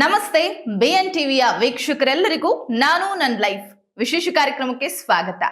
ನಮಸ್ತೆ ಬಿಎನ್ ಟಿವಿಯ ವೀಕ್ಷಕರೆಲ್ಲರಿಗೂ ನಾನು ನನ್ನ ಲೈಫ್ ವಿಶೇಷ ಕಾರ್ಯಕ್ರಮಕ್ಕೆ ಸ್ವಾಗತ.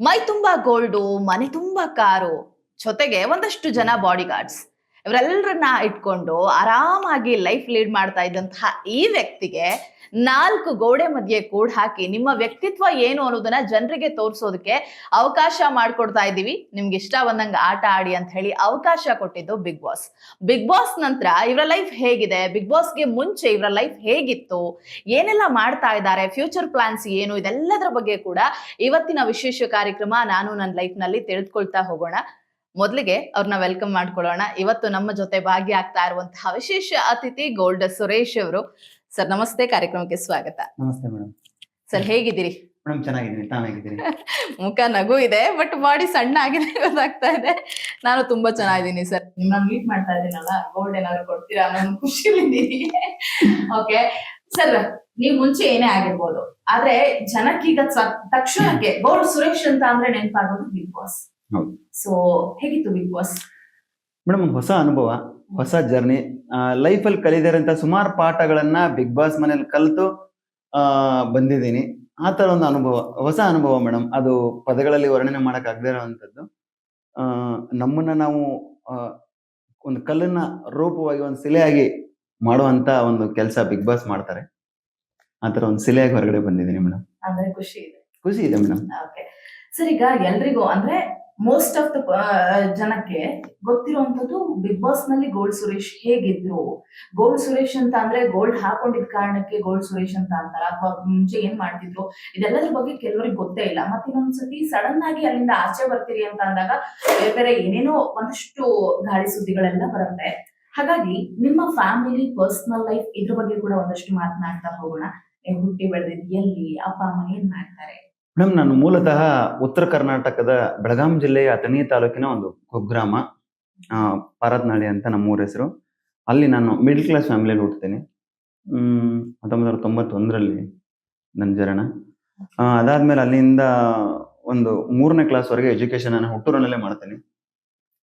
ಮೈ ತುಂಬಾ ಗೋಲ್ಡು, ಮನೆ ತುಂಬಾ ಕಾರು, ಜೊತೆಗೆ ಒಂದಷ್ಟು ಜನ ಬಾಡಿ ಗಾರ್ಡ್ಸ್ ಇವರೆಲ್ಲರನ್ನ ಇಟ್ಕೊಂಡು ಆರಾಮಾಗಿ ಲೈಫ್ ಲೀಡ್ ಮಾಡ್ತಾ ಇದ್ದಂತಹ ಈ ವ್ಯಕ್ತಿಗೆ ನಾಲ್ಕು ಗೋಡೆ ಮಧ್ಯೆ ಕೂಡ್ ಹಾಕಿ ನಿಮ್ಮ ವ್ಯಕ್ತಿತ್ವ ಏನು ಅನ್ನೋದನ್ನ ಜನರಿಗೆ ತೋರಿಸೋದಕ್ಕೆ ಅವಕಾಶ ಮಾಡ್ಕೊಡ್ತಾ ಇದ್ದೀವಿ ನಿಮ್ಗೆ ಇಷ್ಟ ಬಂದಂಗೆ ಆಟ ಆಡಿ ಅಂತ ಹೇಳಿ ಅವಕಾಶ ಕೊಟ್ಟಿದ್ದು ಬಿಗ್ ಬಾಸ್. ಬಿಗ್ ಬಾಸ್ ನಂತರ ಇವರ ಲೈಫ್ ಹೇಗಿದೆ? ಬಿಗ್ ಬಾಸ್ಗೆ ಮುಂಚೆ ಇವರ ಲೈಫ್ ಹೇಗಿತ್ತು? ಏನೆಲ್ಲ ಮಾಡ್ತಾ ಇದ್ದಾರೆ? ಫ್ಯೂಚರ್ ಪ್ಲಾನ್ಸ್ ಏನು? ಇದೆಲ್ಲದರ ಬಗ್ಗೆ ಕೂಡ ಇವತ್ತಿನ ವಿಶೇಷ ಕಾರ್ಯಕ್ರಮ ನಾನು ನನ್ನ ಲೈಫ್ನಲ್ಲಿ ತಿಳಿದುಕೊಳ್ತಾ ಹೋಗೋಣ. ಮೊದಲಿಗೆ ಅವ್ರನ್ನ ವೆಲ್ಕಮ್ ಮಾಡ್ಕೊಳ್ಳೋಣ. ಇವತ್ತು ನಮ್ಮ ಜೊತೆ ಭಾಗಿಯಾಗ್ತಾ ಇರುವಂತಹ ವಿಶೇಷ ಅತಿಥಿ ಗೋಲ್ಡ್ ಸುರೇಶ್ ಅವರು. ಸರ್ ನಮಸ್ತೆ ಕಾರ್ಯಕ್ರಮಕ್ಕೆ ಸ್ವಾಗತ. ನಮಸ್ತೆ ಮೇಡಮ್. ಸರ್ ಹೇಗಿದ್ದೀರಿ? ಮೇಡಮ್ ಚೆನ್ನಾಗಿದ್ದೀನಿ. ತಾನಾಗಿದ್ದೀನಿ ಮುಖ ನಗು ಇದೆ ಬಟ್ ಬಾಡಿ ಸಣ್ಣ ಆಗಿದೆ ಗೊತ್ತಾಗ್ತಾ ಇದೆ. ನಾನು ತುಂಬಾ ಚೆನ್ನಾಗಿದ್ದೀನಿ ಸರ್. ನಿಮ್ಮ ಮೀಟ್ ಮಾಡ್ತಾ ಇದ್ದೀನಲ್ಲ ಗೋಲ್ಡ್ ಏನಾದ್ರು ಕೊಡ್ತೀರಾ ಅನ್ನೋ ಖುಷಿಲಿದ್ದೀನಿ ಓಕೆ ಸರ್ ನೀವು ಮುಂಚೆ ಏನೇ ಆಗಿರ್ಬೋದು ಆದ್ರೆ ಜನಕ್ಕೀಗ ತಕ್ಷಣಕ್ಕೆ ಗೋಲ್ಡ್ ಸುರೇಶ್ ಅಂತ ಅಂದ್ರೆ ನೆನಪಾಗೋದು ಬಿಗ್ ಬಾಸ್. ಸೊ ಹೇಗಿತ್ತು ಬಿಗ್ ಬಾಸ್ ಮೇಡಮ್ ಒಂದು ಹೊಸ ಅನುಭವ. ಹೊಸ ಜರ್ನಿ. ಲೈಫಲ್ಲಿ ಕಲಿದಿರೋಂಥ ಸುಮಾರು ಪಾಠಗಳನ್ನ ಬಿಗ್ ಬಾಸ್ ಮನೇಲಿ ಕಲಿತು ಆ, ಬಂದಿದ್ದೀನಿ. ಆ ಥರ ಒಂದು ಅನುಭವ ಹೊಸ ಅನುಭವ ಮೇಡಮ್. ಅದು ಪದಗಳಲ್ಲಿ ವರ್ಣನೆ ಮಾಡೋಕ್ಕಾಗದೇ ಇರೋವಂಥದ್ದು. ನಮ್ಮನ್ನ ನಾವು ಒಂದು ಕಲ್ಲನ್ನ ರೂಪವಾಗಿ ಒಂದು ಸಿಲೆಯಾಗಿ ಮಾಡುವಂತ ಒಂದು ಕೆಲಸ ಬಿಗ್ ಬಾಸ್ ಮಾಡ್ತಾರೆ. ಆ ಥರ ಒಂದು ಸಿಲೆಯಾಗಿ ಹೊರಗಡೆ ಬಂದಿದ್ದೀನಿ ಮೇಡಮ್. ಖುಷಿ ಇದೆ. ಖುಷಿ ಇದೆ ಮೇಡಮ್. ಸರ್ ಈಗ ಎಲ್ರಿಗೂ ಅಂದ್ರೆ ಮೋಸ್ಟ್ ಆಫ್ ದ ಜನಕ್ಕೆ ಗೊತ್ತಿರುವಂತದ್ದು ಬಿಗ್ ಬಾಸ್ನಲ್ಲಿ ಗೋಲ್ಡ್ ಸುರೇಶ್ ಹೇಗಿದ್ರು. ಗೋಲ್ಡ್ ಸುರೇಶ್ ಅಂತ ಅಂದ್ರೆ ಗೋಲ್ಡ್ ಹಾಕೊಂಡಿದ್ ಕಾರಣಕ್ಕೆ ಗೋಲ್ಡ್ ಸುರೇಶ್ ಅಂತ ಅಂತಾರ? ಅಥವಾ ಮುಂಚೆ ಏನ್ ಮಾಡ್ತಿದ್ರು? ಇದೆಲ್ಲದ್ರ ಬಗ್ಗೆ ಕೆಲವರಿಗೆ ಗೊತ್ತೇ ಇಲ್ಲ. ಮತ್ತೆ ಇನ್ನೊಂದ್ಸತಿ ಸಡನ್ ಆಗಿ ಅಲ್ಲಿಂದ ಆಚೆ ಬರ್ತೀರಿ ಅಂತ ಅಂದಾಗ ಬೇರೆ ಬೇರೆ ಏನೇನೋ ಒಂದಷ್ಟು ಗಾಳಿ ಸುದ್ದಿಗಳೆಲ್ಲ ಬರುತ್ತೆ. ಹಾಗಾಗಿ ನಿಮ್ಮ ಫ್ಯಾಮಿಲಿ ಪರ್ಸನಲ್ ಲೈಫ್ ಇದ್ರ ಬಗ್ಗೆ ಕೂಡ ಒಂದಷ್ಟು ಮಾತನಾಡ್ತಾ ಹೋಗೋಣ. ಹುಟ್ಟಿ ಬೆಳೆದಿದ್ದು ಎಲ್ಲಿ? ಅಪ್ಪ, ಅಮ್ಮ ಏನ್ ಮಾಡ್ತಾರೆ? ಮೇಡಮ್ ನಾನು ಮೂಲತಃ ಉತ್ತರ ಕರ್ನಾಟಕದ ಬೆಳಗಾಂ ಜಿಲ್ಲೆಯ ಅಥಣಿ ತಾಲೂಕಿನ ಒಂದು ಕುಗ್ರಾಮ ಪಾರತ್ನಾಳಿ ಅಂತ ನಮ್ಮೂರ ಹೆಸರು. ಅಲ್ಲಿ ನಾನು ಮಿಡ್ಲ್ ಕ್ಲಾಸ್ ಫ್ಯಾಮಿಲಿಯಲ್ಲಿ ಹ್ಮ್ ಹತ್ತೊಂಬತ್ತು ನೂರ ತೊಂಬತ್ತೊಂದರಲ್ಲಿ ನನ್ನ ಜರಣ ಅದಾದ್ಮೇಲೆ ಅಲ್ಲಿಂದ ಒಂದು ಮೂರನೇ ಕ್ಲಾಸ್ವರೆಗೆ ಎಜುಕೇಶನ್ ನಾನು ಹುಟ್ಟೂರಿನಲ್ಲೇ ಮಾಡ್ತೇನೆ.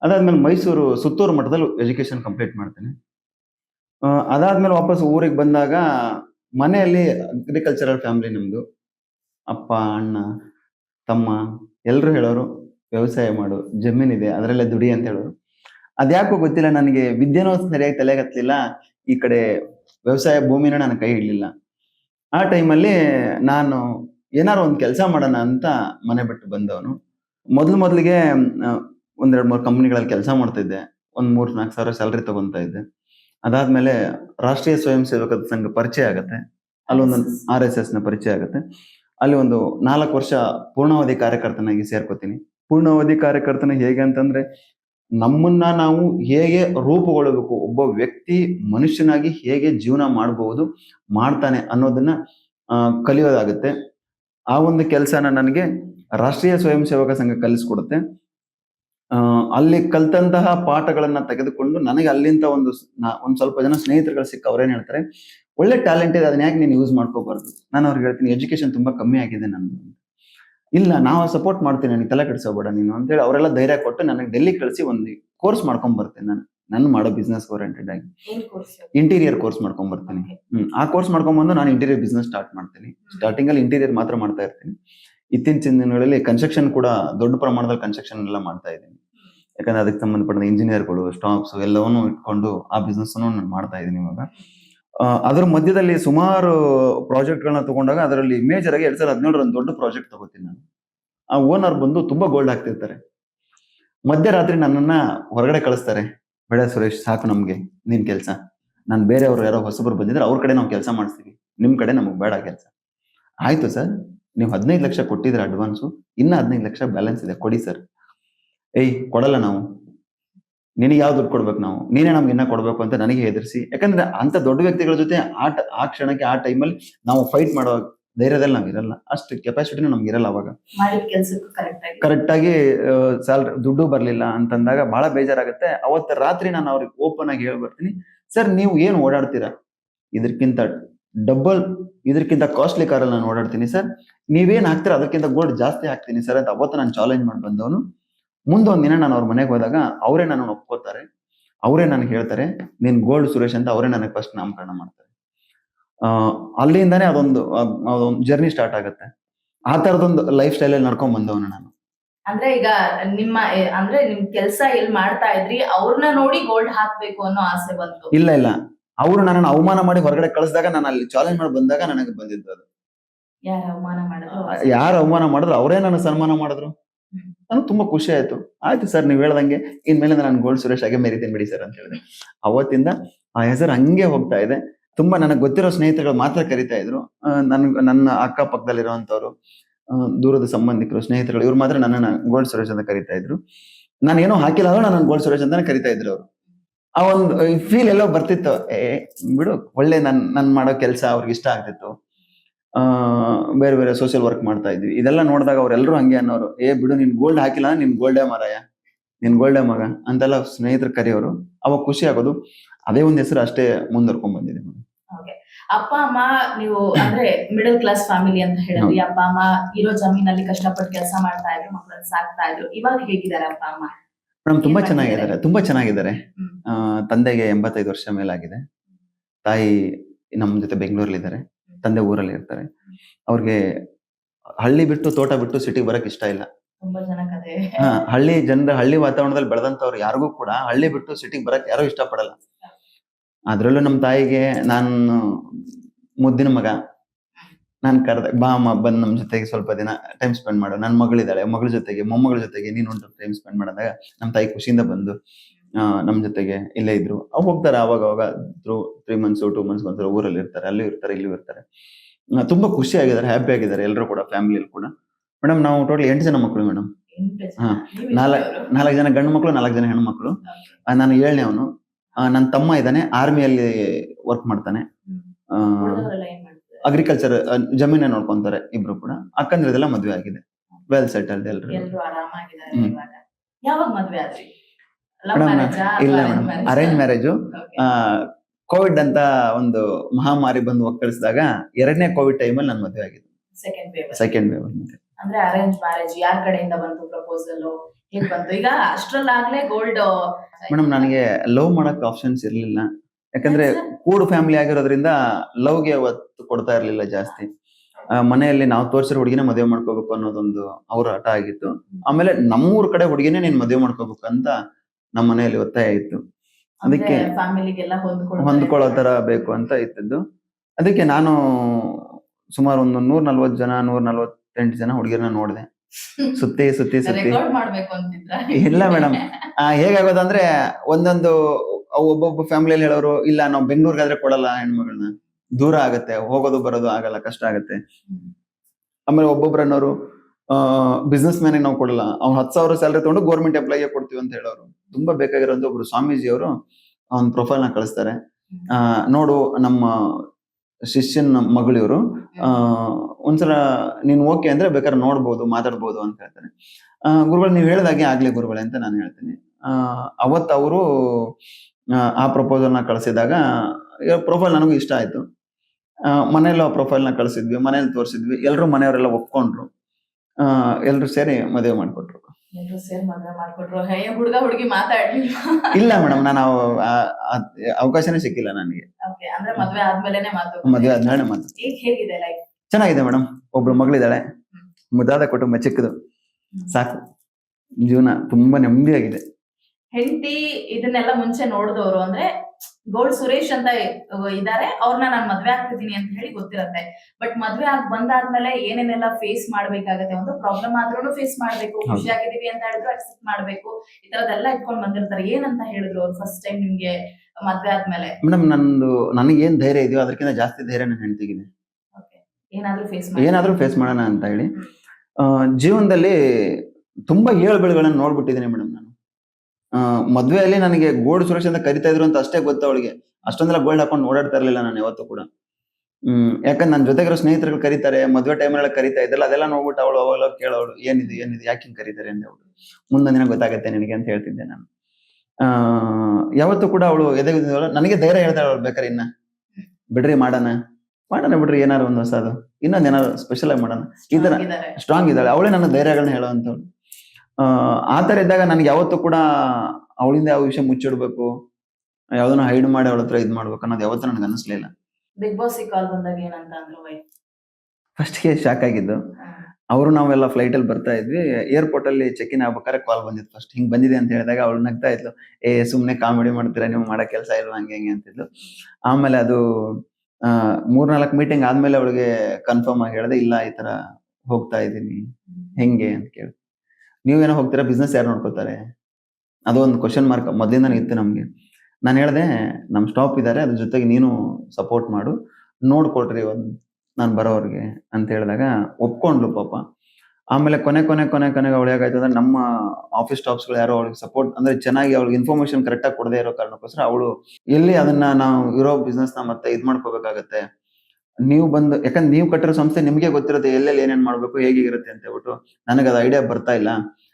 ಅದಾದ್ಮೇಲೆ ಮೈಸೂರು ಸುತ್ತೂರು ಮಠದಲ್ಲಿ ಎಜುಕೇಶನ್ ಕಂಪ್ಲೀಟ್ ಮಾಡ್ತೇನೆ. ಅದಾದ್ಮೇಲೆ ವಾಪಸ್ ಊರಿಗೆ ಬಂದಾಗ ಮನೆಯಲ್ಲಿ ಅಗ್ರಿಕಲ್ಚರಲ್ ಫ್ಯಾಮಿಲಿ ನಮ್ದು. ಅಪ್ಪ ಅಣ್ಣ ತಮ್ಮ ಎಲ್ಲರೂ ಹೇಳೋರು ವ್ಯವಸಾಯ ಮಾಡು ಜಮೀನಿದೆ ಅದರಲ್ಲೇ ದುಡಿ ಅಂತ ಹೇಳೋರು. ಅದ್ಯಾಕೋ ಗೊತ್ತಿಲ್ಲ ನನಗೆ ವಿದ್ಯೆನೂ ಸರಿಯಾಗಿ ತಲೆಗೆ ಹತ್ತಲಿಲ್ಲ ಈ ಕಡೆ ವ್ಯವಸಾಯ ಭೂಮಿನ ನನ್ನ ಕೈ ಹಿಡಲಿಲ್ಲ. ಆ ಟೈಮಲ್ಲಿ ನಾನು ಏನಾರು ಒಂದು ಕೆಲಸ ಮಾಡೋಣ ಅಂತ ಮನೆ ಬಿಟ್ಟು ಬಂದವನು. ಮೊದಲು ಮೊದಲಿಗೆ ಒಂದೆರಡು ಮೂರು ಕಂಪ್ನಿಗಳಲ್ಲಿ ಕೆಲಸ ಮಾಡ್ತಿದ್ದೆ ಒಂದು ಮೂರು ನಾಲ್ಕು ಸಾವಿರ ಸ್ಯಾಲ್ರಿ ತಗೊತಾ ಇದ್ದೆ. ಅದಾದ್ಮೇಲೆ ರಾಷ್ಟ್ರೀಯ ಸ್ವಯಂ ಸೇವಕ ಸಂಘ ಪರಿಚಯ ಆಗುತ್ತೆ. ಅಲ್ಲೊಂದು ಆರ್ ಎಸ್ ಎಸ್ನ ಪರಿಚಯ ಆಗುತ್ತೆ. ಅಲ್ಲಿ ಒಂದು ನಾಲ್ಕು ವರ್ಷ ಪೂರ್ಣಾವಧಿ ಕಾರ್ಯಕರ್ತನಾಗಿ ಸೇರ್ಕೋತೀನಿ. ಪೂರ್ಣಾವಧಿ ಕಾರ್ಯಕರ್ತನ ಹೇಗೆ ಅಂತಂದ್ರೆ, ನಮ್ಮನ್ನ ನಾವು ಹೇಗೆ ರೂಪುಗೊಳ್ಳಬೇಕು ಒಬ್ಬ ವ್ಯಕ್ತಿ ಮನುಷ್ಯನಾಗಿ ಹೇಗೆ ಜೀವನ ಮಾಡಬಹುದು ಮಾಡ್ತಾನೆ ಅನ್ನೋದನ್ನ ಕಲಿಯೋದಾಗುತ್ತೆ. ಆ ಒಂದು ಕೆಲಸನ ನನಗೆ ರಾಷ್ಟ್ರೀಯ ಸ್ವಯಂ ಸೇವಕ ಸಂಘ ಕಲಿಸ್ಕೊಡುತ್ತೆ. ಅಲ್ಲಿ ಕಲ್ತಂತಹ ಪಾಠಗಳನ್ನ ತೆಗೆದುಕೊಂಡು ನನಗೆ ಅಲ್ಲಿಂದ ಒಂದು ಒಂದ್ ಸ್ವಲ್ಪ ಜನ ಸ್ನೇಹಿತರುಗಳು ಸಿಕ್ಕ ಅವ್ರೇನ್ ಹೇಳ್ತಾರೆ ಒಳ್ಳೆ ಟ್ಯಾಲೆಂಟ್ ಇದೆ ಅದನ್ನ ಯಾಕೆ ನೀನು ಯೂಸ್ ಮಾಡ್ಕೋಬಾರ್ದು? ನಾನು ಅವ್ರಿಗೆ ಹೇಳ್ತೀನಿ ಎಜುಕೇಶನ್ ತುಂಬಾ ಕಮ್ಮಿ ಆಗಿದೆ ನಂದು ಇಲ್ಲ ನಾವು ಸಪೋರ್ಟ್ ಮಾಡ್ತೀನಿ ನನಗೆ ತಲೆ ಕೆಡಿಸೋಬೇಡ ನೀನು ಅಂತೇಳಿ ಅವರೆಲ್ಲ ಧೈರ್ಯ ಕೊಟ್ಟು ನನಗೆ ಡೆಲ್ಲಿ ಕಳಿಸಿ ಒಂದು ಕೋರ್ಸ್ ಮಾಡ್ಕೊಂಡ್ ಬರ್ತೇನೆ ನಾನು. ನಾನು ಮಾಡೋ ಬಿಸ್ನೆಸ್ ಓರಿಯೆಂಟೆಡ್ ಆಗಿ. ಇಂಟೀರಿಯರ್ ಕೋರ್ಸ್ ಮಾಡ್ಕೊಂಡ್ ಬರ್ತೀನಿ ಹ್ಮ್ ಆ ಕೋರ್ಸ್ ಮಾಡ್ಕೊಂಡ್ಬಂದು ನಾನು ಇಂಟೀರಿಯರ್ ಬಿಸ್ನೆಸ್ ಸ್ಟಾರ್ಟ್ ಮಾಡ್ತೀನಿ. ಸ್ಟಾರ್ಟಿಂಗ್ ಅಲ್ಲಿ ಇಂಟೀರಿಯರ್ ಮಾತ್ರ ಮಾಡ್ತಾ ಇರ್ತೀನಿ. ಇತ್ತೀಚಿನ ದಿನಗಳಲ್ಲಿ ಕನ್ಸ್ಟ್ರಕ್ಷನ್ ಕೂಡ ದೊಡ್ಡ ಪ್ರಮಾಣದಲ್ಲಿ ಕನ್ಸ್ಟ್ರಕ್ಷನ್ ಎಲ್ಲ ಮಾಡ್ತಾ ಇದ್ದೀನಿ. ಯಾಕಂದ್ರೆ ಅದಕ್ಕೆ ಸಂಬಂಧಪಟ್ಟ ಇಂಜಿನಿಯರ್ಗಳು ಸ್ಟಾಪ್ಸ್ ಎಲ್ಲವನ್ನೂ ಇಟ್ಕೊಂಡು ಆ ಬಿಸ್ನೆಸ್ ನಾನು ಮಾಡ್ತಾ ಇದ್ದೀನಿ ಇವಾಗ. ಅದ್ರ ಮಧ್ಯದಲ್ಲಿ ಸುಮಾರು ಪ್ರಾಜೆಕ್ಟ್ಗಳನ್ನ ತಗೊಂಡಾಗ ಅದರಲ್ಲಿ ಮೇಜರ್ ಆಗಿ ಎರಡ್ ಸಾವಿರದ ಹದಿನೇಳರ ಒಂದು ದೊಡ್ಡ ಪ್ರಾಜೆಕ್ಟ್ ತಗೋತೀನಿ ನಾನು. ಆ ಓನರ್ ಬಂದು ತುಂಬಾ ಗೋಲ್ಡ್ ಹಾಕ್ತಿರ್ತಾರೆ. ಮಧ್ಯರಾತ್ರಿ ನನ್ನನ್ನ ಹೊರಗಡೆ ಕಳಿಸ್ತಾರೆ. ಬೇಡ ಸುರೇಶ್, ಸಾಕು ನಮ್ಗೆ, ನಿನ್ ಕೆಲಸ. ನಾನು ಬೇರೆಯವ್ರು ಯಾರೋ ಹೊಸಬ್ರು ಬಂದಿದ್ರೆ ಅವ್ರ ಕಡೆ ನಾವು ಕೆಲಸ ಮಾಡಿಸ್ತೀವಿ. ನಿಮ್ ಕಡೆ ನಮಗೆ ಬೇಡ ಕೆಲಸ. ಆಯ್ತು ಸರ್. ನೀವು ಹದಿನೈದು ಲಕ್ಷ ಕೊಟ್ಟಿದ್ರೆ ಅಡ್ವಾನ್ಸು ಇನ್ನ ಹದಿನೈದು ಲಕ್ಷ ಬ್ಯಾಲೆನ್ಸ್ ಇದೆ. ಕೊಡಿ ಸರ್. ಏಯ್, ಕೊಡಲ್ಲ ನಾವು. ನಿನಗೆ ಯಾವ ದುಡ್ಡು ಕೊಡ್ಬೇಕು ನಾವು? ನೀನೇ ನಮ್ಗೆ ಇನ್ನ ಕೊಡ್ಬೇಕು ಅಂತ ನನಗೆ ಹೆದರಿಸಿ. ಯಾಕಂದ್ರೆ ಅಂತ ದೊಡ್ಡ ವ್ಯಕ್ತಿಗಳ ಜೊತೆ ಆ ಆ ಕ್ಷಣಕ್ಕೆ ಆ ಟೈಮಲ್ಲಿ ನಾವು ಫೈಟ್ ಮಾಡೋ ಧೈರ್ಯದಲ್ಲಿ ನಾವು ಇರಲ್ಲ. ಅಷ್ಟು ಕೆಪಾಸಿಟಿನೂ ನಮ್ಗೆ ಇರಲ್ಲ ಅವಾಗ. ಕರೆಕ್ಟ್ ಆಗಿ. ಸ್ಯಾಲ್ರಿ ದುಡ್ಡು ಬರ್ಲಿಲ್ಲ ಅಂತಂದಾಗ ಬಹಳ ಬೇಜಾರಾಗುತ್ತೆ. ಅವತ್ತು ರಾತ್ರಿ ನಾನು ಅವ್ರಿಗೆ ಓಪನ್ ಆಗಿ ಹೇಳ್ಬರ್ತೀನಿ ಸರ್ ನೀವು ಏನು ಓಡಾಡ್ತೀರಾ? ಇದಕ್ಕಿಂತ ಡಬಲ್ ಇದಕ್ಕಿಂತ ಕಾಸ್ಟ್ಲಿ ಕಾರಲ್ಲಿ ನಾನು ಓಡಾಡ್ತೀನಿ ಸರ್ ನೀವೇನ್ ಹಾಕ್ತೀರಾ? ಅದಕ್ಕಿಂತ ಗೋಲ್ಡ್ ಜಾಸ್ತಿ ಹಾಕ್ತೀನಿ ಸರ್ ಅಂತ ಅವತ್ತು ನಾನು ಚಾಲೆಂಜ್ ಮಾಡಿ ಬಂದವನು ಮುಂದೊಂದ್ ದಿನ ನಾನು ಅವ್ರ ಮನೆಗೆ ಹೋದಾಗ ಅವರೇ ನನ್ನ ಒಪ್ಕೋತಾರೆ. ಅವರೇ ನನಗೆ ಹೇಳ್ತಾರೆ ನೀನ್ ಗೋಲ್ಡ್ ಸುರೇಶ್ ಅಂತ ಅವರೇ ನನಗೆ ಫಸ್ಟ್ ನಾಮಕರಣ ಮಾಡ್ತಾರೆ. ಆ, ಅಲ್ಲಿಂದಾನೇ ಅದೊಂದು ಅದ್- ಅದೊಂದು ಜರ್ನಿ ಸ್ಟಾರ್ಟ್ ಆಗುತ್ತೆ. ಆ ತರದೊಂದು ಲೈಫ್ ಸ್ಟೈಲ್ ಅಲ್ಲಿ ನಡ್ಕೊಂಡ್ ಬಂದವನು ನಾನು. ಅಂದ್ರೆ ಈಗ ನಿಮ್ಮ ಅಂದ್ರೆ ನಿಮ್ ಕೆಲಸ ಎಲ್ಲಿ ಮಾಡ್ತಾ ಇದ್ರಿ ಅವ್ರನ್ನ ನೋಡಿ ಗೋಲ್ಡ್ ಹಾಕ್ಬೇಕು ಅನ್ನೋ ಆಸೆ ಬಂತು. ಇಲ್ಲ ಇಲ್ಲ. ಅವರು ನನ್ನನ್ನು ಅವಮಾನ ಮಾಡಿ ಹೊರಗಡೆ ಕಳಿಸಿದಾಗ ನಾನು ಅಲ್ಲಿ ಚಾಲೆಂಜ್ ಮಾಡಿ ಬಂದಾಗ ನನಗೆ ಬಂದಿದ್ದು ಅದು. ಯಾರು ಅವಮಾನ ಮಾಡಿದ್ರು? ಯಾರು ಅವಮಾನ ಮಾಡಿದ್ರು? ಅವರೇ ನನ್ನ ಸನ್ಮಾನ ಮಾಡಿದ್ರು. ನನಗೆ ತುಂಬಾ ಖುಷಿ ಆಯ್ತು. ಆಯ್ತು ಸರ್ ನೀವು ಹೇಳ್ದಂಗೆ. ಇನ್ಮೇಲೆ ನಾನು ಗೋಲ್ಡ್ ಸುರೇಶ್ ಆಗಿ ಮೆರಿತೀನಿ ಬಿಡಿ ಸರ್ ಅಂತ ಹೇಳಿದೆ ಅವತ್ತಿಂದ ಆ ಹೆಸರು ಹಂಗೆ ಹೋಗ್ತಾ ಇದೆ. ತುಂಬಾ ನನಗೆ ಗೊತ್ತಿರೋ ಸ್ನೇಹಿತರುಗಳು ಮಾತ್ರ ಕರಿತಾ ಇದ್ರು. ನನ್ ನನ್ನ ಅಕ್ಕ ಪಕ್ಕದಲ್ಲಿರುವಂತವ್ರು ಆ, ದೂರದ ಸಂಬಂಧಿಕರು ಸ್ನೇಹಿತರುಗಳು ಇವ್ರು ಮಾತ್ರ ನನ್ನನ್ನ ಗೋಲ್ಡ್ ಸುರೇಶ್ ಅಂತ ಕರಿತಾ ಇದ್ರು. ನಾನು ಏನೋ ಹಾಕಿಲ್ಲ ಅಂದ್ರೆ ನನ್ನ ಗೋಲ್ಡ್ ಸುರೇಶ್ ಅಂತಾನೆ ಕರಿತಾ ಇದ್ರು ಅವರು. ಆ ಒಂದು ಫೀಲ್ ಎಲ್ಲೋ ಬರ್ತಿತ್ತು. ಏ ಬಿಡು ಒಳ್ಳೆ ನನ್ ನನ್ ಮಾಡೋ ಕೆಲಸ ಅವ್ರಿಗೆ ಇಷ್ಟ ಆಗ್ತಿತ್ತು. ಬೇರೆ ಬೇರೆ ಸೋಷಿಯಲ್ ವರ್ಕ್ ಮಾಡ್ತಾ ಇದ್ವಿ. ಇದೆಲ್ಲ ನೋಡಿದಾಗ ಅವರೆಲ್ಲರೂ ಹಂಗೆ ಅನ್ನೋರು ಏ ಬಿಡು ನಿನ್ ಗೋಲ್ಡ್ ಹಾಕಿಲ್ಲ ನಿನ್ ಗೋಲ್ಡೇ ಮಾರಾಯ ನಿನ್ ಗೋಲ್ಡೇ ಮಗ ಅಂತೆಲ್ಲ ಸ್ನೇಹಿತರು ಕರೆಯೋರು. ಅವಾಗ ಖುಷಿ ಆಗೋದು. ಅದೇ ಒಂದ್ ಹೆಸರು ಅಷ್ಟೇ ಮುಂದುವರ್ಕೊಂಡ್ ಬಂದಿದೆ. ಅಪ್ಪ ಅಮ್ಮ ನೀವು ಅಂದ್ರೆ ಮಿಡಲ್ ಕ್ಲಾಸ್ ಫ್ಯಾಮಿಲಿ ಅಂತ ಹೇಳಿದ್ರಿ. ಅಪ್ಪ ಅಮ್ಮ ಇರೋ ಜಮೀನಲ್ಲಿ ಕಷ್ಟಪಟ್ಟು ಕೆಲಸ ಮಾಡ್ತಾ ಇದ್ರು ಮಕ್ಕಳನ್ನ ಸಾಕ್ತಾ ಇದ್ರು. ಇವಾಗ ಹೇಗಿದ್ದಾರೆ ಅಪ್ಪ ಅಮ್ಮ? ಮೇಡಮ್ ತುಂಬಾ ಚೆನ್ನಾಗಿದ್ದಾರೆ ತುಂಬಾ ಚೆನ್ನಾಗಿದ್ದಾರೆ. ತಂದೆಗೆ ಎಂಬತ್ತೈದು ವರ್ಷ ಮೇಲಾಗಿದೆ. ತಾಯಿ ನಮ್ಮ ಜೊತೆ ಬೆಂಗಳೂರಲ್ಲಿ ಇದ್ದಾರೆ ತಂದೆ ಊರಲ್ಲಿ ಇರ್ತಾರೆ. ಅವ್ರಿಗೆ ಹಳ್ಳಿ ಬಿಟ್ಟು ತೋಟ ಬಿಟ್ಟು ಸಿಟಿಗೆ ಬರಕ್ ಇಷ್ಟ ಇಲ್ಲ. ಹಾ, ಹಳ್ಳಿ ಜನರ ಹಳ್ಳಿ ವಾತಾವರಣದಲ್ಲಿ ಬೆಳೆದಂತವ್ರು ಯಾರಿಗೂ ಕೂಡ ಹಳ್ಳಿ ಬಿಟ್ಟು ಸಿಟಿಗೆ ಬರಕ್ ಯಾರು ಇಷ್ಟಪಡಲ್ಲ. ಅದ್ರಲ್ಲೂ ನಮ್ಮ ತಾಯಿಗೆ ನಾನು ಮುದ್ದಿನ ಮಗ. ನಾನ್ ಕರೆದ ಬಾ ಅಮ್ಮ ಬಂದ್ ನಮ್ ಜೊತೆಗೆ ಸ್ವಲ್ಪ ದಿನ ಟೈಮ್ ಸ್ಪೆಂಡ್ ಮಾಡು. ನನ್ನ ಮಗಳಿದ್ದಾಳೆ ಮಗಳ ಜೊತೆಗೆ ಮೊಮ್ಮಗಳ ಜೊತೆಗೆ ನೀನು ಒಂದು ಟೈಮ್ ಸ್ಪೆಂಡ್ ಮಾಡಿದಾಗ ನಮ್ಮ ತಾಯಿ ಖುಷಿಯಿಂದ ಬಂದು ಆ, ನಮ್ ಜೊತೆಗೆ ಇಲ್ಲೇ ಇದ್ರು. ಅವ್ರು ಹೋಗ್ತಾರೆ ಅವಾಗ ಅವಾಗ through three months two months ಒಂದ್ಸಲ ಊರಲ್ಲಿ ಇರ್ತಾರೆ ಅಲ್ಲೂ ಇರ್ತಾರೆ ಇಲ್ಲೂ ಇರ್ತಾರೆ. ತುಂಬಾ ಖುಷಿ ಆಗಿದ್ದಾರೆ ಹ್ಯಾಪಿ ಆಗಿದ್ದಾರೆ ಎಲ್ಲರೂ ಕೂಡ ಫ್ಯಾಮಿಲಿಯಲ್ಲಿ ಕೂಡ. ಮೇಡಮ್ ನಾವು ಟೋಟಲ್ ಎಂಟು ಜನ ಮಕ್ಕಳು ಮೇಡಮ್. ಹಾ, ನಾಲ್ಕು- ನಾಲ್ಕು ಜನ ಗಂಡು ಮಕ್ಕಳು ನಾಲ್ಕು ಜನ ಹೆಣ್ಣು ಮಕ್ಕಳು ನಾನು ಏಳನೇ ಅವನು. ನನ್ನ ತಮ್ಮ ಇದ್ದಾನೆ ಆರ್ಮಿಯಲ್ಲಿ ವರ್ಕ್ ಮಾಡ್ತಾನೆ? ಅಗ್ರಿಕಲ್ಚರ್ ಜಮೀನೇ ನೋಡ್ಕೊಂತಾರೆ ಇಬ್ರು ಕೂಡ. ಅಕ್ಕಂದ್ರದೆಲ್ಲ ಮದುವೆ ಆಗಿದೆ. ವೆಲ್ ಸೆಟಲ್ಡ್ ಎಲ್ರು. ಯಾವಾಗ ಮದ್ವೆ ಆದ್ರಿ? ಇಲ್ಲ ಮೇಡಮ್ ಅರೇಂಜ್ ಮ್ಯಾರೇಜು ಕೋವಿಡ್ ಅಂತ ಒಂದು ಮಹಾಮಾರಿ ಬಂದು ಒಕ್ಕಳಿಸಿದಾಗ ಎರಡನೇ ಕೋವಿಡ್ ಟೈಮ್ ಅಲ್ಲಿ ನನ್ನ ಮದುವೆ ಆಗಿದೆ ಸೆಕೆಂಡ್ ವೇವ್ ಸೆಕೆಂಡ್ ವೇವ್ ಅಂದ್ರೆ ಅರೇಂಜ್ ಮ್ಯಾರೇಜ್ ಯಾರ ಕಡೆಯಿಂದ ಬಂತು ಪ್ರಪೋಸಲ್ ಹೇಗ್ ಬಂತು? ಈಗ ಅಷ್ಟರಲ್ಲಾಗ್ಲೇ ಗೋಲ್ಡ್ ಮೇಡಮ್ ನನಗೆ ಲವ್ ಮಾಡಕ್ ಆಪ್ಷನ್ಸ್ ಇರ್ಲಿಲ್ಲ. ಯಾಕಂದ್ರೆ ಕೂಡ್ ಫ್ಯಾಮಿಲಿ ಆಗಿರೋದ್ರಿಂದ ಲವ್ಗೆ ಒತ್ತು ಕೊಡ್ತಾ ಇರ್ಲಿಲ್ಲ ಜಾಸ್ತಿ. ಮನೆಯಲ್ಲಿ ನಾವು ತೋರ್ಸಿರೋ ಹುಡುಗಿನ ಮದುವೆ ಮಾಡ್ಕೋಬೇಕು ಅನ್ನೋದೊಂದು ಅವ್ರ ಹಠ ಆಗಿತ್ತು ಆಮೇಲೆ ನಮ್ಮೂರ್ ಕಡೆ ಹುಡುಗಿನೇ ನೀನ್ ಮದುವೆ ಮಾಡ್ಕೋಬೇಕು ಅಂತ ನಮ್ಮ ಮನೆಯಲ್ಲಿ ಒತ್ತಾಯ ಇತ್ತು. ಅದಕ್ಕೆ ಹೊಂದ್ಕೊಳ್ಳೋ ತರ ಬೇಕು ಅಂತ ಇತ್ತದ್ದು. ಅದಕ್ಕೆ ನಾನು ಸುಮಾರು ಒಂದು ನೂರ ನಲ್ವತ್ ಜನ ನೂರ ನಲ್ವತ್ತೆಂಟು ಜನ ಹುಡುಗಿರನ್ನ ನೋಡಿದೆ. ಸುತ್ತಿ ಸುತ್ತಿ ಸುತ್ತಿ. ಇಲ್ಲ ಮೇಡಮ್. ಆ, ಹೇಗಾಗೋದಂದ್ರೆ ಒಂದೊಂದು ಒಬ್ಬೊಬ್ಬ ಫ್ಯಾಮಿಲಿಯಲ್ಲಿ ಹೇಳೋರು ಇಲ್ಲ ನಾವು ಬೆಂಗಳೂರಿಗಾದ್ರೆ ಕೊಡಲ್ಲ ಹೆಣ್ಮಗಳನ್ನ ದೂರ ಆಗತ್ತೆ ಹೋಗೋದು ಬರೋದು ಆಗಲ್ಲ ಕಷ್ಟ ಆಗತ್ತೆ. ಆಮೇಲೆ ಒಬ್ಬೊಬ್ರನ್ನೋರು ಬಿಸ್ನೆಸ್ ಮ್ಯಾನ್ ನಾವು ಕೊಡಲ್ಲ. ಅವ್ನು ಹತ್ತು ಸಾವಿರ ಸ್ಯಾಲರಿ ತಗೊಂಡು ಗೌರ್ಮೆಂಟ್ ಎಂಪ್ಲಾಯಿಗೆ ಕೊಡ್ತೀವಿ ಅಂತ ಹೇಳೋರು. ತುಂಬಾ ಬೇಕಾಗಿರೋ ಒಬ್ರು ಸ್ವಾಮೀಜಿ ಅವರು ಅವ್ನ ಪ್ರೊಫೈಲ್ನ ಕಳಿಸ್ತಾರೆ. ನೋಡು ನಮ್ಮ ಶಿಷ್ಯನ ಮಗಳಿವರು. ಆ, ಒಂದ್ಸಲ ನೀನ್ ಓಕೆ ಅಂದ್ರೆ ಬೇಕಾದ್ರೆ ನೋಡ್ಬೋದು ಮಾತಾಡ್ಬೋದು ಅಂತ ಹೇಳ್ತಾರೆ. ಗುರುಗಳು ನೀವು ಹೇಳ್ದಾಗೆ ಆಗ್ಲಿ ಗುರುಗಳೇ ಅಂತ ನಾನು ಹೇಳ್ತೀನಿ. ಆ, ಅವತ್ತು ಅವರು ಆ ಪ್ರಪೋಸಲ್ನ ಕಳಿಸಿದಾಗ ಪ್ರೊಫೈಲ್ ನನಗೂ ಇಷ್ಟ ಆಯ್ತು. ಮನೆಯಲ್ಲೂ ಆ ಪ್ರೊಫೈಲ್ನ ಕಳಿಸಿದ್ವಿ ಮನೇಲಿ ತೋರಿಸಿದ್ವಿ. ಎಲ್ಲರೂ ಮನೆಯವರೆಲ್ಲ ಒಪ್ಕೊಂಡ್ರು. ಆ, ಎಲ್ರು ಸೇರಿ ಮದುವೆ ಮಾಡ್ಕೊಟ್ರು. ಎಲ್ಲರೂ ಸೇರ್ ಮದ್ವೆ ಮಾಡ್ಕೊಟ್ರು. ಹುಡ್ಗ ಹುಡುಗಿ ಮಾತಾಡ್ಲಿಲ್ಲ. ಇಲ್ಲ ಮೇಡಮ್ ನಾನು ಅವಕಾಶನೇ ಸಿಕ್ಕಿಲ್ಲ ನನಗೆ. ಓಕೆ ಅಂದ್ರೆ ಮದುವೆ ಆದ್ಮೇಲೆನೆ ಮಾತು. ಮದುವೆ ಆದ್ಮೇಲೆ ಮಾತು. ಈಗ ಹೇಗಿದೆ ಲೈಫ್ ಚೆನ್ನಾಗಿದೆ ಮೇಡಮ್. ಒಬ್ಳು ಮಗಳಿದ್ದಾಳೆ. ಮುದ್ದಾದ ಕುಟುಂಬ ಚಿಕ್ಕದು. ಸಾಕು. ಜೀವನ ತುಂಬಾ ನೆಮ್ಮದಿಯಾಗಿದೆ. ಹೆಂಡತಿ ಇದನ್ನೆಲ್ಲ ಮುಂಚೆ ನೋಡಿದವರು ಅಂದ್ರೆ ಗೋಲ್ಡ್ ಸುರೇಶ್ ಅಂತ ಇದಾರೆ. ಅವ್ರನ್ನ ನಾನು ಮದ್ವೆ ಆಗ್ತಿದ್ದೀನಿ ಅಂತ ಹೇಳಿ ಗೊತ್ತಿರತ್ತೆ. ಬಟ್ ಮದ್ವೆ ಆಗ್ ಬಂದಾದ್ಮೇಲೆ ಏನೇನೆಲ್ಲ ಫೇಸ್ ಮಾಡ್ಬೇಕಾಗತ್ತೆ ಒಂದು ಪ್ರಾಬ್ಲಮ್ ಆದ್ರೂ ಫೇಸ್ ಮಾಡ್ಬೇಕು. ಖುಷಿಯಾಗಿದ್ದೀವಿ ಖುಷಿ ಆಗಿದೀವಿ ಅಂತ ಹೇಳಿದ್ರು ಅಕ್ಸೆಪ್ಟ್ ಮಾಡ್ಬೇಕು. ಈ ತರದೆಲ್ಲ ಇಟ್ಕೊಂಡ್ ಬಂದಿರ್ತಾರೆ. ಏನಂತ ಹೇಳಿದ್ರು ಅವ್ರು ಫಸ್ಟ್ ಟೈಮ್ ನಿಮ್ಗೆ ಮದ್ವೆ ಆದ್ಮೇಲೆ? ಮೇಡಮ್ ನಂದು ನನಗೆ ಏನ್ ಧೈರ್ಯ ಇದೆಯೋ ಅದಕ್ಕಿಂತ ಜಾಸ್ತಿ ಧೈರ್ಯ ನಾನು ಹೆಂಡತಿಗಿದೆ Okay. ಏನಾದ್ರೂ ಫೇಸ್ ಏನಾದ್ರೂ ಫೇಸ್ ಮಾಡೋಣ ಅಂತ ಹೇಳಿ. ಜೀವನದಲ್ಲಿ ತುಂಬಾ ಏಳು ಬೆಳೆಗಳನ್ನ ನೋಡ್ಬಿಟ್ಟಿದ್ದೀನಿ ಮೇಡಮ್ ನಾನು. ಮದ್ವೆಯಲ್ಲಿ ನನಗೆ ಗೋಲ್ಡ್ ಸುರಕ್ಷ ಅಂತ ಕರಿತಾ ಇದ್ರು ಅಂತ ಅಷ್ಟೇ ಗೊತ್ತು ಅವಳಿಗೆ. ಅಷ್ಟೊಂದೆಲ್ಲ ಗೋಲ್ಡ್ ಹಾಕೊಂಡು ಓಡಾಡ್ತಾ ಇರಲಿಲ್ಲ ನಾನು ಯಾವತ್ತೂ ಕೂಡ. ಹ್ಮ್ ಯಾಕಂದ್ರೆ ನನ್ನ ಜೊತೆಗಿರೋ ಸ್ನೇಹಿತರುಗಳು ಕರೀತಾರೆ ಮದ್ವೆ ಟೈಮಲ್ಲಿ ಕರಿತಾ ಇದ್ದಲ್ಲ ಅದೆಲ್ಲ ನೋಡ್ಬಿಟ್ಟು ಅವಳು ಅವಾಗ ಕೇಳೋಳು ಏನಿದೆ ಏನಿದೆ ಯಾಕೆ ಹಿಂಗ್ ಕರೀತಾರೆ ಅಂತ ಅವಳು. ಮುಂದೊಂದಿನ ದಿನ ಗೊತ್ತಾಗತ್ತೆ ನಿನಗೆ ಅಂತ ಹೇಳ್ತಿದ್ದೆ ನಾನು. ಆ ಯಾವತ್ತೂ ಕೂಡ ಅವಳು ಎದೆ ನನಗೆ ಧೈರ್ಯ ಹೇಳ್ತಾಳೆ ಅವಳು ಬೇಕಾರೆ ಇನ್ನ. ಬಿಡ್ರಿ ಮಾಡೋಣ. ಮಾಡೋಣ ಬಿಡ್ರಿ ಏನಾರು ಒಂದು ಹೊಸದು. ಇನ್ನೊಂದು ಏನಾರು ಸ್ಪೆಷಲ್ ಆಗಿ ಮಾಡೋಣ. ಈ ತರ ಸ್ಟ್ರಾಂಗ್ ಇದ್ದಾಳೆ. ಅವಳೇ ನನ್ನ ಧೈರ್ಯಗಳನ್ನ ಹೇಳುವಂಥವ್ಳು ಆ ಆ ತರ ಇದ್ದಾಗ ನನಗೆ ಯಾವತ್ತೂ ಕೂಡ ಅವಳಿಂದ ಯಾವ ವಿಷಯ ಮುಚ್ಚಿಡ್ಬೇಕು ಯಾವ್ದನ್ನ ಹೈಡ್ ಮಾಡಿ ಅವಳ ಹತ್ರ ಇದ್ ಮಾಡ್ಬೇಕು ಅನ್ನೋದು ಯಾವತ್ತೂ ನನಗೆ ಅನಿಸ್ಲಿಲ್ಲ. ಬಿಗ್ ಬಾಸ್ ಕಾಲ್ ಬಂದಾಗ ಏನಂತ ಅಂದ್ರು ಫಸ್ಟ್ಗೆ ಶಾಕ್ ಆಗಿದ್ದು. ಅವರು ನಾವೆಲ್ಲ ಫ್ಲೈಟ್ ಅಲ್ಲಿ ಬರ್ತಾ ಇದ್ವಿ. ಏರ್ಪೋರ್ಟ್ ಅಲ್ಲಿ ಚೆಕ್ ಇನ್ ಆಗ್ಬೇಕಾದ್ರೆ ಕಾಲ್ ಬಂದಿತ್ತು ಫಸ್ಟ್ ಹಿಂಗ್ ಬಂದಿದೆ ಅಂತ ಹೇಳಿದಾಗ ಅವಳು ನಗ್ತಾ ಇದ್ಲು. ಏ ಸುಮ್ನೆ ಕಾಮಿಡಿ ಮಾಡ್ತೀರಾ? ನೀವು ಮಾಡೋ ಕೆಲಸ ಇಲ್ಲ ಹಂಗೆ ಹಂಗೆ ಅಂತಿದ್ಲು ಆಮೇಲೆ ಅದು ಮೂರ್ನಾಲ್ಕು ಮೀಟಿಂಗ್ ಆದ್ಮೇಲೆ ಅವಳಿಗೆ ಕನ್ಫರ್ಮ್ ಆಗಿ ಹೇಳಿದೆ ಇಲ್ಲ ಈ ತರ ಹೋಗ್ತಾ ಇದ್ದೀನಿ. ಹೆಂಗೆ? ಅಂತ ಕೇಳಿ ನೀವೇನೋ ಹೋಗ್ತೀರಾ ಬಿಸ್ನೆಸ್ ಯಾರು ನೋಡ್ಕೋತಾರೆ ಅದು ಒಂದು ಕ್ವಶನ್ ಮಾರ್ಕ್ ಮೊದಲಿಂದನೇ ಇತ್ತು ನಮಗೆ. ನಾನು ಹೇಳಿದೆ ನಮ್ಮ ಸ್ಟಾಪ್ ಇದ್ದಾರೆ ಅದ್ರ ಜೊತೆಗೆ ನೀನು ಸಪೋರ್ಟ್ ಮಾಡು. ನೋಡ್ಕೊಡ್ರಿ ಒಂದು ನಾನು ಬರೋವ್ರಿಗೆ ಅಂತ ಹೇಳಿದಾಗ ಒಪ್ಕೊಂಡ್ಲು ಪಾಪ. ಆಮೇಲೆ ಕೊನೆ ಕೊನೆ ಕೊನೆ, ಕೊನೆಗೆ ಅವಳು ಹೇಗಾಯ್ತು ಅಂದ್ರೆ ನಮ್ಮ ಆಫೀಸ್ ಸ್ಟಾಫ್ಸ್ಗಳು ಯಾರೋ ಅವಳಿಗೆ ಸಪೋರ್ಟ್ ಅಂದ್ರೆ ಚೆನ್ನಾಗಿ ಅವಳಿಗೆ ಇನ್ಫಾರ್ಮೇಶನ್ ಕರೆಕ್ಟಾಗಿ ಕೊಡದೇ ಇರೋ ಕಾರಣಕ್ಕೋಸ್ಕರ ಅವಳು ಎಲ್ಲಿ ಅದನ್ನ ನಾವು ಇರೋ ಬಿಸ್ನೆಸ್ನ ಮತ್ತೆ ಇದು ಮಾಡ್ಕೋಬೇಕಾಗತ್ತೆ ನೀವು ಬಂದು ಯಾಕಂದ್ರೆ ನೀವು ಕಟ್ಟಿರೋ ಸಂಸ್ಥೆ ನಿಮಗೆ ಗೊತ್ತಿರುತ್ತೆ ಎಲ್ಲೆಲ್ಲಿ ಏನೇನ್ ಮಾಡ್ಬೇಕು ಹೇಗಿರುತ್ತೆ ಅಂತ ಹೇಳ್ಬಿಟ್ಟು ನನಗೆ ಅದು ಐಡಿಯಾ ಬರ್ತಾ ಇಲ್ಲ.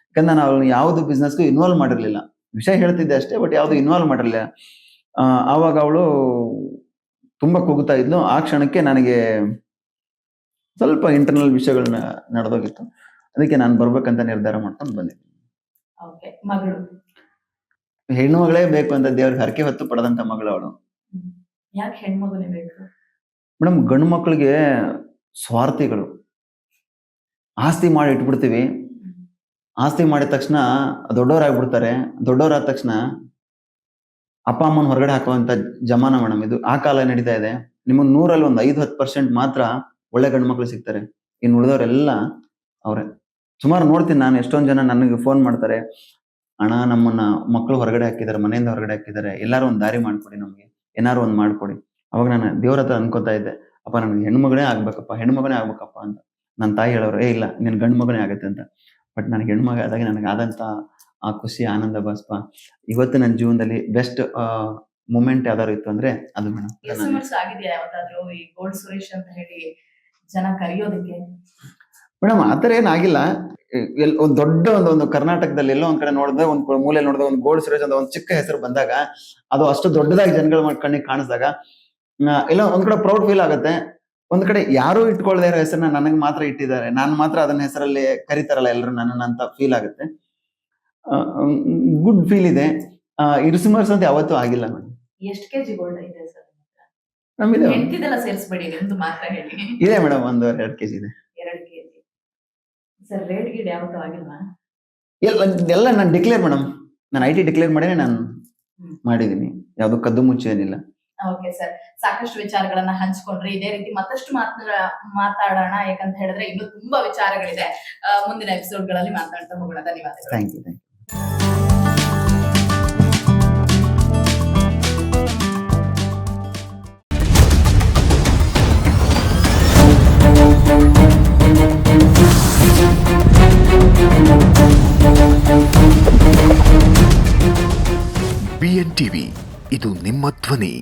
ಯಾಕಂದ್ರೆ ನಾನು ಅವಳನ್ನ ಯಾವ್ದು ಬಿಸ್ನೆಸ್ಗೂ ಇನ್ವಾಲ್ವ್ ಮಾಡಿರ್ಲಿಲ್ಲ. ವಿಷಯ ಹೇಳ್ತಿದ್ದೆ ಅಷ್ಟೇ ಬಟ್ ಯಾವ್ದು ಇನ್ವಾಲ್ವ್ ಮಾಡಿರಲಿಲ್ಲ. ಆವಾಗ ಅವಳು ತುಂಬಾ ಕೂಗುತ್ತಾ ಇದ್ಲು. ಆ ಕ್ಷಣಕ್ಕೆ ನನಗೆ ಸ್ವಲ್ಪ ಇಂಟರ್ನಲ್ ವಿಷಯಗಳನ್ನ ನಡೆದೋಗಿತ್ತು. ಅದಕ್ಕೆ ನಾನು ಬರ್ಬೇಕಂತ ನಿರ್ಧಾರ ಮಾಡ್ಕೊಂಡು ಬಂದಿದ್ದೆ ಮಗಳು? ಹೆಣ್ಣು ಮಗಳೇ ಬೇಕು ಅಂತ ದೇವ್ರಿಗೆ ಹರಕೆ ಹೊತ್ತು ಪಡೆದಂತ ಮಗಳು ಅವಳು. ಯಾಕೆ ಹೆಣ್ಮಗಳೇ ಬೇಕು? ಮೇಡಮ್ ಗಂಡು ಮಕ್ಕಳಿಗೆ ಸ್ವಾರ್ಥಿಗಳು. ಆಸ್ತಿ ಮಾಡಿ ಇಟ್ಬಿಡ್ತೀವಿ. ಆಸ್ತಿ ಮಾಡಿದ ತಕ್ಷಣ ದೊಡ್ಡವರಾಗ್ಬಿಡ್ತಾರೆ. ದೊಡ್ಡವರಾದ ತಕ್ಷಣ ಅಪ್ಪ ಅಮ್ಮನ ಹೊರಗಡೆ ಹಾಕುವಂತ ಜಮಾನ ಮೇಡಮ್ ಇದು. ಆ ಕಾಲ ನಡೀತಾ ಇದೆ. ನಿಮಗೆ ನೂರಲ್ಲಿ ಒಂದು ಐದು ಹತ್ತು ಪರ್ಸೆಂಟ್ ಮಾತ್ರ ಒಳ್ಳೆ ಗಂಡು ಮಕ್ಕಳು ಸಿಗ್ತಾರೆ. ಇನ್ನು ಉಳಿದವರೆಲ್ಲ ಅವರೇ. ಸುಮಾರು ನೋಡ್ತೀನಿ ನಾನು, ಎಷ್ಟೊಂದು ಜನ ನನಗೆ ಫೋನ್ ಮಾಡ್ತಾರೆ. ಅಣ್ಣ, ನಮ್ಮನ್ನ ಮಕ್ಕಳು ಹೊರಗಡೆ ಹಾಕಿದ್ದಾರೆ, ಮನೆಯಿಂದ ಹೊರಗಡೆ ಹಾಕಿದ್ದಾರೆ. ಎಲ್ಲಾರು ಒಂದು ದಾರಿ ಮಾಡ್ಕೊಡಿ ನಮಗೆ. ಏನಾರು ಒಂದು ಮಾಡ್ಕೊಡಿ. ಅವಾಗ ನಾನು ದೇವ್ರ ಹತ್ರ ಅನ್ಕೋತಾ ಇದ್ದೆ ಅಪ್ಪ ನನಗೆ ಹೆಣ್ಮಗಳೇ ಆಗ್ಬೇಕಪ್ಪ ಹೆಣ್ಮಗನೇ ಆಗ್ಬೇಕಪ್ಪ ಅಂತ. ನನ್ನ ತಾಯಿ ಹೇಳೋರು ಏ ಇಲ್ಲ ನಿನ್ ಗಂಡು ಮಗನೇ ಆಗತ್ತೆ ಅಂತ. ಬಟ್ ನನಗೆ ಹೆಣ್ಮಗ ಆದಾಗ ನನಗೆ ಆದಂತ ಆ ಖುಷಿ ಆನಂದ ಬಾಸ್ಪ. ಇವತ್ತು ನನ್ನ ಜೀವನದಲ್ಲಿ ಬೆಸ್ಟ್ ಮೂಮೆಂಟ್ ಯಾವ್ದಾದ್ರು ಇತ್ತು ಅಂದ್ರೆ ಅದು ಮೇಡಮ್ ಆಗಿದೆಯಾ ಯಾವ್ದಾದ್ರು ಈ ಗೋಲ್ಡ್ ಸುರೇಶ್ ಅಂತ ಹೇಳಿ ಜನ ಕರೆಯೋದಕ್ಕೆ? ಮೇಡಮ್ ಆತರ ಏನಾಗಿಲ್ಲ ಎಲ್ ಒಂದ್ ದೊಡ್ಡ ಒಂದು ಒಂದು ಕರ್ನಾಟಕದಲ್ಲಿ ಎಲ್ಲೋ ಒಂದ್ ಕಡೆ ನೋಡಿದ್ರೆ ಒಂದ್ ಮೂಲೆ ನೋಡಿದ್ರೆ ಒಂದು ಗೋಲ್ಡ್ ಸುರೇಶ್ ಅಂತ ಒಂದು ಚಿಕ್ಕ ಹೆಸರು ಬಂದಾಗ ಅದು ಅಷ್ಟು ದೊಡ್ಡದಾಗಿ ಜನಗಳ ಕಣ್ಣಿಗೆ ಕಾಣಿಸಿದಾಗ ಆ, ಎಲ್ಲೋ ಒಂದ್ ಕಡೆ ಪ್ರೌಡ್ ಫೀಲ್ ಆಗುತ್ತೆ. ಒಂದ್ ಕಡೆ ಯಾರು ಇಟ್ಕೊಳ್ಳದೆ ಇರೋ ಹೆಸರನ್ನ ನನಗ್ ಮಾತ್ರ ಇಟ್ಟಿದ್ದಾರೆ. ನಾನು ಮಾತ್ರ ಅದನ್ನ ಹೆಸರಲ್ಲಿ ಕರಿತಾರಲ್ಲ ಎಲ್ಲರೂ ನನ್ನ ಅಂತ ಫೀಲ್ ಆಗುತ್ತೆ. ಗುಡ್ ಫೀಲ್ ಇದೆ. ಇರಿಸುಮರ್ಸ್ ಅಂತ ಯಾವತ್ತೂ ಆಗಿಲ್ಲ ಮೇಡಮ್ ಎಷ್ಟು ಕೆಜಿ ಗೋಲ್ಡ್ ಇದೆ ಸರ್ ನಮ್ಮಿದೆ ಹೆಂಡತಿದೆಲ್ಲ ಸೇರಿಸ್ಬೇಡಿ ನಿಮ್ದು ಮಾತ್ರ ಹೇಳಿ. ಇದೆ ಮೇಡಮ್ ಒಂದು ಎರಡು ಕೆಜಿ ಇದೆ. ಎರಡು ಕೆಜಿ. ಸರ್ ರೇಟ್ ಗೀಡ್ ಯಾವತ್ತೂ ಆಗಿಲ್ವಾ? ಎಲ್ಲ ಎಲ್ಲ ನಾನು ಡಿಕ್ಲೇರ್ ಮೇಡಮ್. ನಾನು ಐ ಟಿ ಡಿಕ್ಲೇರ್ ಮಾಡೇನೆ ನಾನು. ಮಾಡಿದ್ದೀನಿ ಯಾವ್ದು ಕದ್ದು ಮುಚ್ಚಿ ಏನಿಲ್ಲ ಓಕೆ ಸರ್. ಸಾಕಷ್ಟು ವಿಚಾರಗಳನ್ನ ಹಂಚ್ಕೊಂಡ್ರಿ. ಇದೇ ರೀತಿ ಮತ್ತಷ್ಟು ಮಾತನ ಮಾತಾಡೋಣ. ಯಾಕಂತ ಹೇಳಿದ್ರೆ ಇನ್ನು ತುಂಬಾ ವಿಚಾರಗಳಿದೆ. ಮುಂದಿನ ಎಪಿಸೋಡ್ಗಳಲ್ಲಿ ಮಾತಾಡ್ತಾ ಹೋಗೋಣ. ಧನ್ಯವಾದಗಳು. Thank you thank you BN TV ಇದು ನಿಮ್ಮ ಧ್ವನಿ.